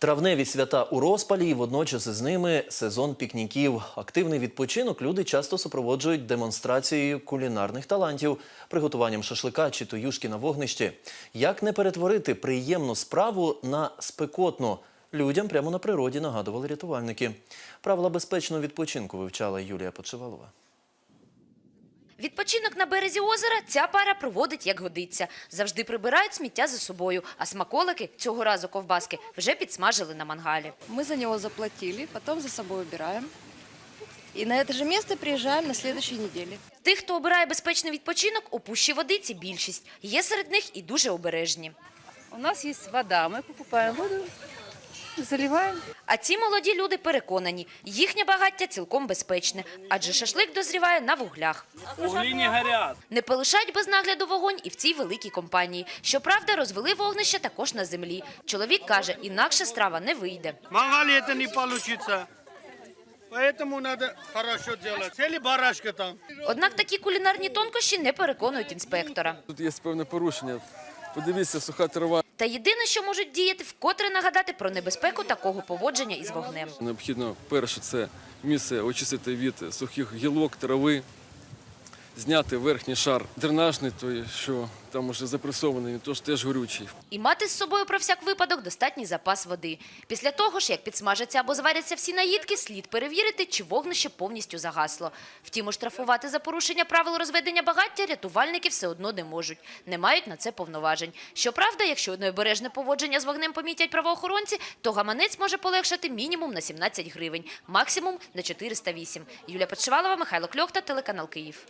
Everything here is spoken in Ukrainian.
Травневі свята у розпалі, і водночас із ними сезон пікніків. Активний відпочинок люди часто супроводжують демонстрацією кулінарних талантів, приготуванням шашлика чи туюшки на вогнищі. Як не перетворити приємну справу на спекотну? Людям прямо на природі нагадували рятувальники. Правила безпечного відпочинку вивчала Юлія Почивалова. Відпочинок на березі озера ця пара проводить як годиться. Завжди прибирають сміття за собою, а смаколики, цього разу ковбаски, вже підсмажили на мангалі. Мы за него заплатили, потом за собой убираем. И на это же место приезжаем на следующей неделе. Тих, хто обирає безпечний відпочинок, у пущі водиці більшість. Є серед них і дуже обережні. У нас есть вода, мы покупаем воду, заливаем. А ці молоді люди переконані, їхнє багаття цілком безпечне, адже шашлик дозріває на вуглях. Угли не горят. Не полишають без нагляду вогонь і в цій великій компанії. Щоправда, розвели вогнище також на землі. Чоловік каже, інакше страва не вийде. Мангали это не получится. Поэтому надо хорошо делать. Цели барашка там. Однак такі кулінарні тонкощі не переконують інспектора. Тут є певне порушення. Подивіться, суха трава. Та єдине, що можуть діяти, вкотре нагадати про небезпеку такого поводження із вогнем. Необхідно перше це місце очистити від сухих гілок, трави, зняти верхній шар дренажний, той, що там уже запресований, він тож теж горючий. І мати з собою про всяк випадок достатній запас води. Після того ж, як підсмажаться або зваряться всі наїдки, слід перевірити, чи вогнище повністю загасло. Втім, оштрафувати за порушення правил розведення багаття рятувальники все одно не можуть. Не мають на це повноважень. Щоправда, якщо необережне поводження з вогнем помітять правоохоронці, то гаманець може полегшати мінімум на 17 гривень, максимум на 408. Юлія Подшивалова, Михайло Кльохта, телеканал Київ.